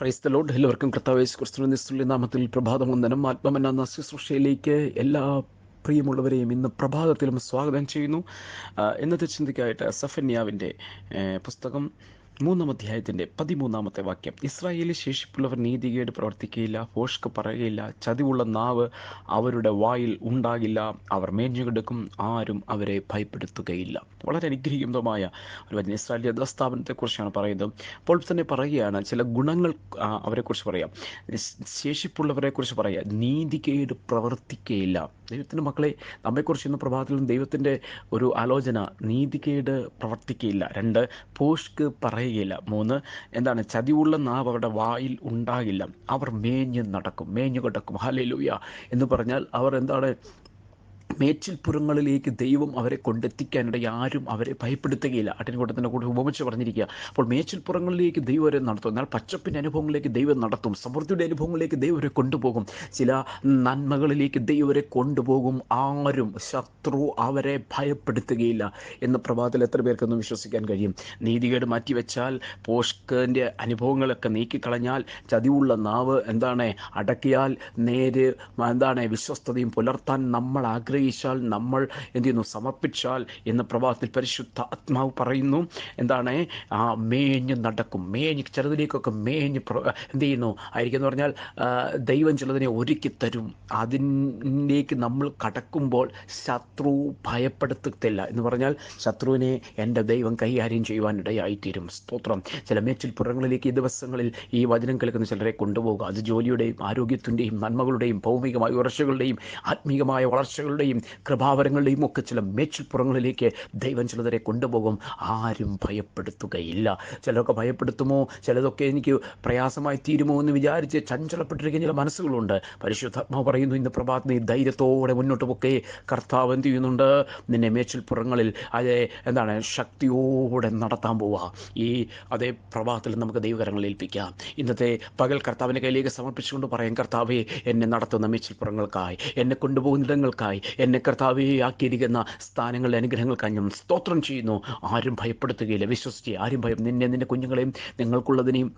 Praise the load എല്ലാവർക്കും കർത്താവേശ് ക്രിസ്തുവിന്റെ നാമത്തിൽ പ്രഭാതം വന്ദനം. ആത്മമെന്ന ശുശ്രൂഷയിലേക്ക് എല്ലാ പ്രിയമുള്ളവരെയും ഇന്ന് പ്രഭാതത്തിലും സ്വാഗതം ചെയ്യുന്നു. ഇന്നത്തെ ചിന്തയ്ക്കായിട്ട് സഫന്യാവിന്റെ പുസ്തകം മൂന്നാം അധ്യായത്തിന്റെ പതിമൂന്നാമത്തെ വാക്യം. ഇസ്രായേലിൽ ശേഷിപ്പുള്ളവർ നീതികേട് പ്രവർത്തിക്കുകയില്ല ഫോഷ്ക്ക് പറയുകയില്ല ചതിവുള്ള നാവ് അവരുടെ വായിൽ ഉണ്ടാകില്ല അവർ മേഞ്ഞുകിടക്കും ആരും അവരെ ഭയപ്പെടുത്തുകയില്ല. വളരെ അനുഗ്രഹീതമായ ഒരു വചന. ഇസ്രായേലിയ യഥാസ്ഥാപനത്തെക്കുറിച്ചാണ് പറയുന്നത്. അപ്പോൾ തന്നെ പറയുകയാണ് ചില ഗുണങ്ങൾ അവരെക്കുറിച്ച് പറയാം. ശേഷിപ്പുള്ളവരെ കുറിച്ച് പറയാം. നീതികേട് പ്രവർത്തിക്കുകയില്ല ദൈവത്തിന്റെ മക്കളെ നമ്മെക്കുറിച്ച് ഇന്ന് പ്രഭാതത്തിലും ദൈവത്തിന്റെ ഒരു ആലോചന നീതികേട് പ്രവർത്തിക്കുകയില്ല രണ്ട് പോഷ്ക്ക് പറയുകയില്ല മൂന്ന് എന്താണ് ചതിവുള്ള നാവ് അവരുടെ വായിൽ ഉണ്ടാകില്ല. അവർ മേഞ്ഞ് നടക്കും മേഞ്ഞു കിടക്കും. ഹലലൂയ എന്ന് പറഞ്ഞാൽ അവർ എന്താണ് മേച്ചിൽപ്പുറങ്ങളിലേക്ക് ദൈവം അവരെ കൊണ്ടെത്തിക്കാനിടയിൽ ആരും അവരെ ഭയപ്പെടുത്തുകയില്ല. ആട്ടിൻകൂട്ടത്തിന്റെ കൂടെ ഉപമിച്ച് പറഞ്ഞിരിക്കുക. അപ്പോൾ മേച്ചിൽപ്പുറങ്ങളിലേക്ക് ദൈവം അവരെ നടത്തും. എന്നാൽ പച്ചപ്പിന്റെ അനുഭവങ്ങളിലേക്ക് ദൈവം നടത്തും. സമൃദ്ധിയുടെ അനുഭവങ്ങളിലേക്ക് ദൈവം അവരെ കൊണ്ടുപോകും. ചില നന്മകളിലേക്ക് ദൈവം അവരെ കൊണ്ടുപോകും. ആരും ശത്രു അവരെ ഭയപ്പെടുത്തുകയില്ല എന്ന പ്രഭാതത്തിൽ എത്ര പേർക്കൊന്നും വിശ്വസിക്കാൻ കഴിയും? നീതികേട് മാറ്റിവെച്ചാൽ പോഷ്കന്റെ അനുഭവങ്ങളൊക്കെ നീക്കിക്കളഞ്ഞാൽ ചതിവുള്ള നാവ് എന്താണ്? അടക്കിയാൽ നേര് എന്താണ്? വിശ്വസ്തതയും പുലർത്താൻ നമ്മൾ ആഗ്രഹിച്ചാൽ നമ്മൾ എന്ത് ചെയ്യുന്നു സമർപ്പിച്ചാൽ എന്ന പ്രഭാതത്തിൽ പരിശുദ്ധ ആത്മാവ് പറയുന്നു. എന്താണ്? ആ മേഞ്ഞ് നടക്കും. മേഞ്ഞ് ചിലതിലേക്കൊക്കെ മേഞ്ഞ് എന്ത് ചെയ്യുന്നു ആയിരിക്കും എന്ന് പറഞ്ഞാൽ ദൈവം ചിലതിനെ ഒരുക്കി തരും. അതിലേക്ക് നമ്മൾ കടക്കുമ്പോൾ ശത്രു ഭയപ്പെടുത്തത്തില്ല എന്ന് പറഞ്ഞാൽ ശത്രുവിനെ എന്റെ ദൈവം കൈകാര്യം ചെയ്യുവാനിടയായിത്തീരും. സ്തോത്രം. ചില മേച്ചിൽ പുറങ്ങളിലേക്ക് ഈ ദിവസങ്ങളിൽ ഈ വചനം കേൾക്കുന്ന ചിലരെ കൊണ്ടുപോകുക അത് ജോലിയുടെയും ആരോഗ്യത്തിന്റെയും നന്മകളുടെയും ഭൗമികമായ ഉറച്ചകളുടെയും ആത്മീകമായ വളർച്ചകളുടെയും കൃപാവരങ്ങളുടെയും ഒക്കെ ചില മേച്ചിൽപ്പുറങ്ങളിലേക്ക് ദൈവം ചിലതരെ കൊണ്ടുപോകും. ആരും ഭയപ്പെടുത്തുകയില്ല. ചിലരൊക്കെ ഭയപ്പെടുത്തുമോ? ചിലതൊക്കെ എനിക്ക് പ്രയാസമായി തീരുമോ എന്ന് വിചാരിച്ച് ചഞ്ചലപ്പെട്ടിരിക്കുന്ന ചില മനസ്സുകളുണ്ട്. പരിശുദ്ധാത്മാവ് പറയുന്നു ഇന്ന് പ്രഭാത് നീ ധൈര്യത്തോടെ മുന്നോട്ട് പൊക്കെ. കർത്താവ് എന്ത് ചെയ്യുന്നുണ്ട്? നിന്നെ മേച്ചിൽപ്പുറങ്ങളിൽ അതെ എന്താണ് ശക്തിയോടെ നടത്താൻ പോവുക ഈ അതേ പ്രഭാതത്തിൽ നമുക്ക് ദൈവകരങ്ങളിൽ ഏൽപ്പിക്കാം. ഇന്നത്തെ പകൽ കർത്താവിന്റെ കയ്യിലേക്ക് സമർപ്പിച്ചുകൊണ്ട് പറയാം കർത്താവെ എന്നെ നടത്തുന്ന മേച്ചിൽപ്പുറങ്ങൾക്കായി എന്നെ കൊണ്ടുപോകുന്ന ഇടങ്ങൾക്കായി എന്നെ കർത്താവേ ആക്കിയിരിക്കുന്ന അനുഗ്രഹങ്ങൾ ഞാൻ സ്തോത്രം ചെയ്യുന്നു. ആരും ഭയപ്പെടുത്തുകയില്ല. വിശ്വസിച്ച് ആരും ഭയം നിന്നെ നിന്റെ കുഞ്ഞുങ്ങളെയും നിങ്ങൾക്കുള്ളതിനെയും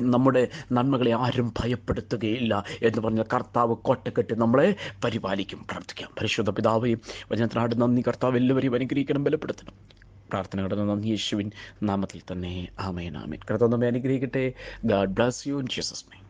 നമ്മുടെ നന്മകളെ ആരും ഭയപ്പെടുത്തുകയില്ല എന്ന് പറഞ്ഞ കർത്താവ് കോട്ടക്കെട്ട് നമ്മളെ പരിപാലിക്കും. പ്രാർത്ഥിക്കാം. പരിശുദ്ധ പിതാവേയും വചനത്തിനാട് നന്ദി. കർത്താവ് എല്ലാവരെയും അനുഗ്രഹിക്കണം ബലപ്പെടുത്തണം. പ്രാർത്ഥന പ്രാർത്ഥനകളുടെ നന്ദി യേശുവിൻ നാമത്തിൽ തന്നെ. ആമേൻ ആമേൻ. കർത്താവ് നമ്മെ അനുഗ്രഹിക്കട്ടെ. God bless you in Jesus name